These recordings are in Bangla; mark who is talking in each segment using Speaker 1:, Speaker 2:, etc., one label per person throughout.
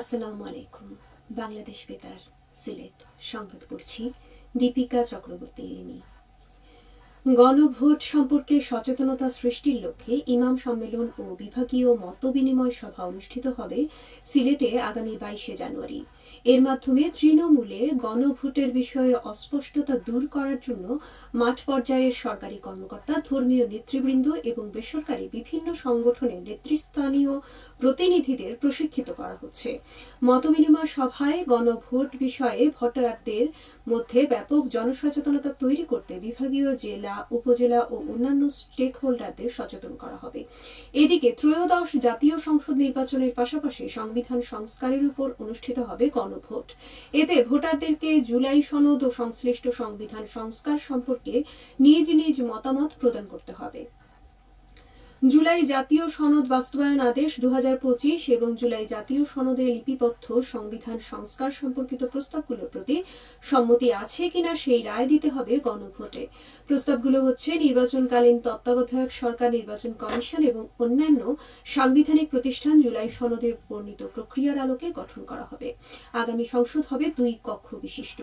Speaker 1: আসসালামু আলাইকুম বাংলাদেশ বেতার সিলেট সংবাদ পড়ছি দীপিকা চক্রবর্তী এনি গণভোট সম্পর্কে সচেতনতা সৃষ্টির লক্ষ্যে ইমাম সম্মেলন ও বিভাগীয় মতবিনিময় সভা অনুষ্ঠিত হবে সিলেটে আগামী বাইশে জানুয়ারি এর মাধ্যমে তৃণমূলে গণভোটের বিষয়ে অস্পষ্টতা দূর করার জন্য মাঠ পর্যায়ের সরকারি কর্মকর্তা ধর্মীয় নেতৃবৃন্দ এবং বেসরকারি বিভিন্ন সংগঠনের নেতৃস্থানীয় প্রতিনিধিদের প্রশিক্ষিত করা হচ্ছে মতবিনিময় সভায় গণভোট বিষয়ে ভোটারদের মধ্যে ব্যাপক জনসচেতনতা তৈরি করতে বিভাগীয় জেলা উপজেলা ও অন্যান্য স্টেক হোল্ডারদের সচেতন করা হবে এদিকে ত্রয়োদশ জাতীয় সংসদ নির্বাচনের পাশাপাশি সংবিধান সংস্কারের উপর অনুষ্ঠিত হবে গণভোট এতে ভোটারদেরকে জুলাই সনদ ও সংশ্লিষ্ট সংবিধান সংস্কার সম্পর্কে নিজ নিজ মতামত প্রদান করতে হবে জুলাই জাতীয় সনদ বাস্তবায়ন আদেশ দু এবং জুলাই জাতীয় সনদে লিপিবদ্ধ সংবিধান সংস্কার সম্পর্কিত প্রস্তাবগুলোর প্রতি সম্মতি আছে কিনা সেই রায় দিতে হবে গণভোটে প্রস্তাবগুলো হচ্ছে নির্বাচনকালীন তত্ত্বাবধায়ক সরকার নির্বাচন কমিশন এবং অন্যান্য সাংবিধানিক প্রতিষ্ঠান জুলাই সনদে বর্ণিত প্রক্রিয়ার আলোকে গঠন করা হবে আগামী সংসদ হবে দুই কক্ষ বিশিষ্ট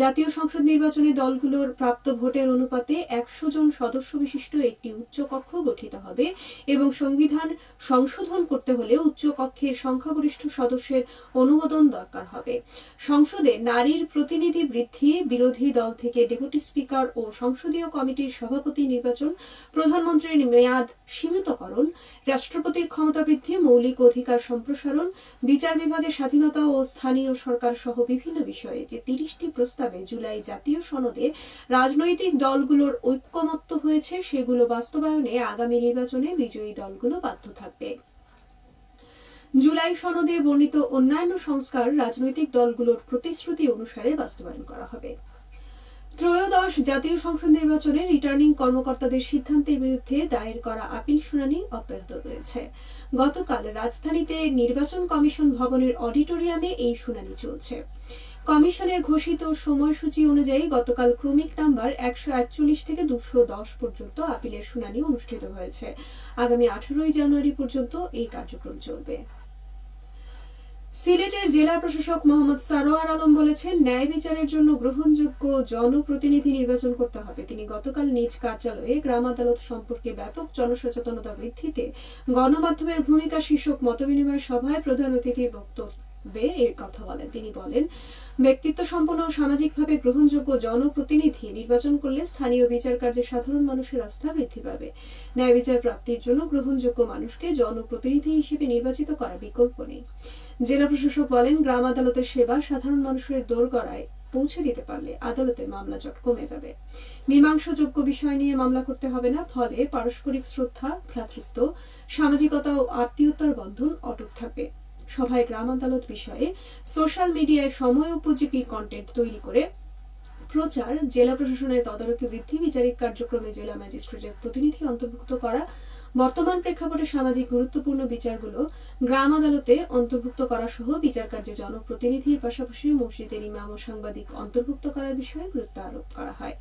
Speaker 1: জাতীয় সংসদ নির্বাচনে দলগুলোর প্রাপ্ত ভোটের অনুপাতে একশো জন সদস্য বিশিষ্ট একটি উচ্চ কক্ষ গঠিত হবে এবং সংবিধান সংশোধন করতে হলে উচ্চকক্ষের সংখ্যাগরিষ্ঠ সদস্যের অনুমোদন দরকার হবে সংসদে নারীর প্রতিনিধি বৃদ্ধি বিরোধী দল থেকে ডেপুটি স্পিকার ও সংসদীয় কমিটির সভাপতি নির্বাচন প্রধানমন্ত্রীর মেয়াদ সীমিতকরণ রাষ্ট্রপতির ক্ষমতা বৃদ্ধি মৌলিক অধিকার সম্প্রসারণ বিচার বিভাগের স্বাধীনতা ও স্থানীয় সরকার সহ বিভিন্ন বিষয়ে যে তিরিশটি প্রস্তাবে জুলাই জাতীয় সনদে রাজনৈতিক দলগুলোর ঐক্যমত্য হয়েছে সেগুলো বাস্তবায়নে আগামী নির্বাচন নির্বাচনে বিজয়ী দলগুলো বাধ্য থাকবে জুলাই সনদে বর্ণিত অন্যান্য সংস্কার রাজনৈতিক দলগুলোর প্রতিশ্রুতি অনুসারে বাস্তবায়ন করা হবে ত্রয়োদশ জাতীয় সংসদ নির্বাচনে রিটার্নিং কর্মকর্তাদের সিদ্ধান্তের বিরুদ্ধে দায়ের করা আপিল শুনানি অব্যাহত রয়েছে গতকাল রাজধানীতে নির্বাচন কমিশন ভবনের অডিটোরিয়ামে এই শুনানি চলছে কমিশনের ঘোষিত সময়সূচি অনুযায়ী গতকাল ক্রমিক নাম্বার একশো একচল্লিশ থেকে দুশো দশ পর্যন্ত আপিলের শুনানি অনুষ্ঠিত হয়েছে আগামী আঠারোই জানুয়ারি পর্যন্ত এই কার্যক্রম চলবে সিলেটের জেলা প্রশাসক মোহাম্মদ সারোয়ার আলম বলেছেন ন্যায় বিচারের জন্য গ্রহণযোগ্য জনপ্রতিনিধি নির্বাচন করতে হবে তিনি গতকাল নিজ কার্যালয়ে গ্রাম আদালত সম্পর্কে ব্যাপক জনসচেতনতা বৃদ্ধিতে গণমাধ্যমের ভূমিকা শীর্ষক মতবিনিময় সভায় প্রধান অতিথির বক্তব্য থাকবে এর কথা বলেন তিনি বলেন ব্যক্তিত্ব সম্পন্ন ও সামাজিকভাবে গ্রহণযোগ্য জনপ্রতিনিধি নির্বাচন করলে স্থানীয় বিচার কার্যে সাধারণ মানুষের আস্থা বৃদ্ধি পাবে ন্যায় বিচার প্রাপ্তির জন্য গ্রহণযোগ্য মানুষকে জনপ্রতিনিধি হিসেবে নির্বাচিত করার বিকল্প নেই জেলা প্রশাসক বলেন গ্রাম আদালতের সেবা সাধারণ মানুষের দোরগড়ায় পৌঁছে দিতে পারলে আদালতে মামলা জট কমে যাবে মীমাংসাযোগ্য বিষয় নিয়ে মামলা করতে হবে না ফলে পারস্পরিক শ্রদ্ধা ভ্রাতৃত্ব সামাজিকতা ও আত্মীয়তার বন্ধন অটুট থাকবে সভায় গ্রাম আদালত বিষয়ে সোশ্যাল মিডিয়ায় সময় উপযোগী কন্টেন্ট তৈরি করে প্রচার জেলা প্রশাসনের তদারকি বৃদ্ধি বিচারিক কার্যক্রমে জেলা ম্যাজিস্ট্রেটের প্রতিনিধি অন্তর্ভুক্ত করা বর্তমান প্রেক্ষাপটে সামাজিক গুরুত্বপূর্ণ বিচারগুলো গ্রাম আদালতে অন্তর্ভুক্ত করা সহ বিচার কার্যে জনপ্রতিনিধির পাশাপাশি মসজিদের ইমাম ও সাংবাদিক অন্তর্ভুক্ত করার বিষয়ে গুরুত্ব আরোপ করা হয়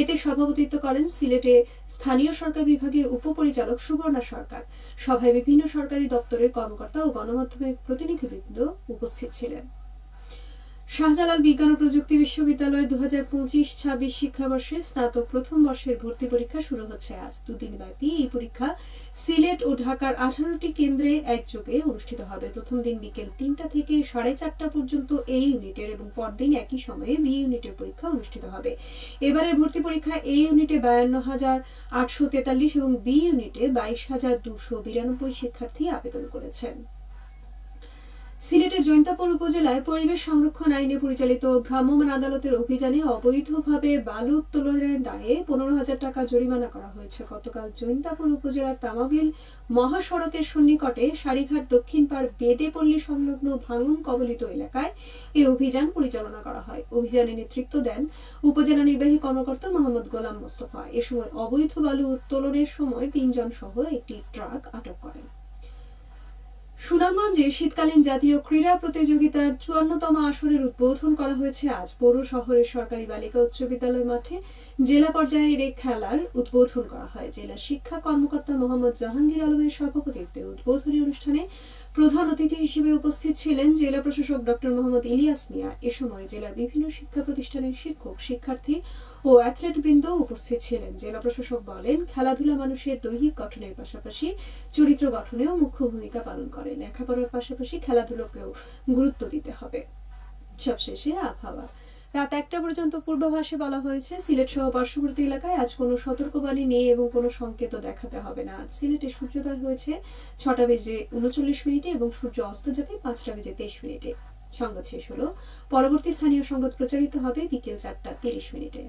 Speaker 1: এতে সভাপতিত্ব করেন সিলেটে স্থানীয় সরকার বিভাগে উপপরিচালক সুবর্ণা সরকার সভায় বিভিন্ন সরকারি দপ্তরের কর্মকর্তা ও গণমাধ্যমের প্রতিনিধিবৃন্দ উপস্থিত ছিলেন শাহজালাল বিজ্ঞান ও প্রযুক্তি বিশ্ববিদ্যালয় দু হাজার পঁচিশ ছাব্বিশ শিক্ষাবর্ষে স্নাতক প্রথম বর্ষের ভর্তি পরীক্ষা শুরু হচ্ছে আজ দুদিন ব্যাপী এই পরীক্ষা সিলেট ও ঢাকার আঠারোটি কেন্দ্রে একযোগে অনুষ্ঠিত হবে প্রথম দিন বিকেল তিনটা থেকে সাড়ে চারটা পর্যন্ত এই ইউনিটের এবং পরদিন একই সময়ে বি ইউনিটের পরীক্ষা অনুষ্ঠিত হবে এবারের ভর্তি পরীক্ষা এ ইউনিটে বায়ান্ন হাজার আটশো তেতাল্লিশ এবং বি ইউনিটে বাইশ হাজার দুশো বিরানব্বই শিক্ষার্থী আবেদন করেছেন সিলেটের জৈন্তাপুর উপজেলায় পরিবেশ সংরক্ষণ আইনে পরিচালিত ভ্রাম্যমাণ আদালতের অভিযানে অবৈধভাবে বালু উত্তোলনের দায়ে পনেরো হাজার টাকা জরিমানা করা হয়েছে গতকাল জৈন্তাপুর উপজেলার তামাবিল মহাসড়কের সন্নিকটে সারিঘাট দক্ষিণ পাড় বেদেপল্লী সংলগ্ন ভাঙন কবলিত এলাকায় এই অভিযান পরিচালনা করা হয় অভিযানে নেতৃত্ব দেন উপজেলা নির্বাহী কর্মকর্তা মোহাম্মদ গোলাম মোস্তফা এ সময় অবৈধ বালু উত্তোলনের সময় তিনজন সহ একটি ট্রাক আটক করেন সুনামগঞ্জে শীতকালীন জাতীয় ক্রীড়া প্রতিযোগিতার চুয়ান্নতম আসরের উদ্বোধন করা হয়েছে আজ পৌর শহরের সরকারি বালিকা উচ্চ বিদ্যালয় মাঠে জেলা পর্যায়ের এই খেলার উদ্বোধন করা হয় জেলা শিক্ষা কর্মকর্তা মোহাম্মদ জাহাঙ্গীর আলমের সভাপতিত্বে উদ্বোধনী অনুষ্ঠানে প্রধান অতিথি হিসেবে উপস্থিত ছিলেন জেলা প্রশাসক ডক্টর মোহাম্মদ ইলিয়াস মিয়া এ সময় জেলার বিভিন্ন শিক্ষা প্রতিষ্ঠানের শিক্ষক শিক্ষার্থী ও অ্যাথলেট বৃন্দ উপস্থিত ছিলেন জেলা প্রশাসক বলেন খেলাধুলা মানুষের দৈহিক গঠনের পাশাপাশি চরিত্র গঠনেও মুখ্য ভূমিকা পালন করে লেখাপড়ার পাশাপাশি খেলাধুলোকেও গুরুত্ব দিতে হবে সবশেষে আবহাওয়া রাত একটা পর্যন্ত পূর্বাভাসে বলা হয়েছে সিলেট সহ পার্শ্ববর্তী এলাকায় আজ কোনো সতর্কবাণী নেই এবং কোনো সংকেত দেখাতে হবে না আজ সিলেটে সূর্যোদয় হয়েছে ছটা বেজে উনচল্লিশ মিনিটে এবং সূর্য অস্ত যাবে পাঁচটা বেজে তেইশ মিনিটে সংবাদ শেষ হলো পরবর্তী স্থানীয় সংবাদ প্রচারিত হবে বিকেল চারটা তিরিশ মিনিটে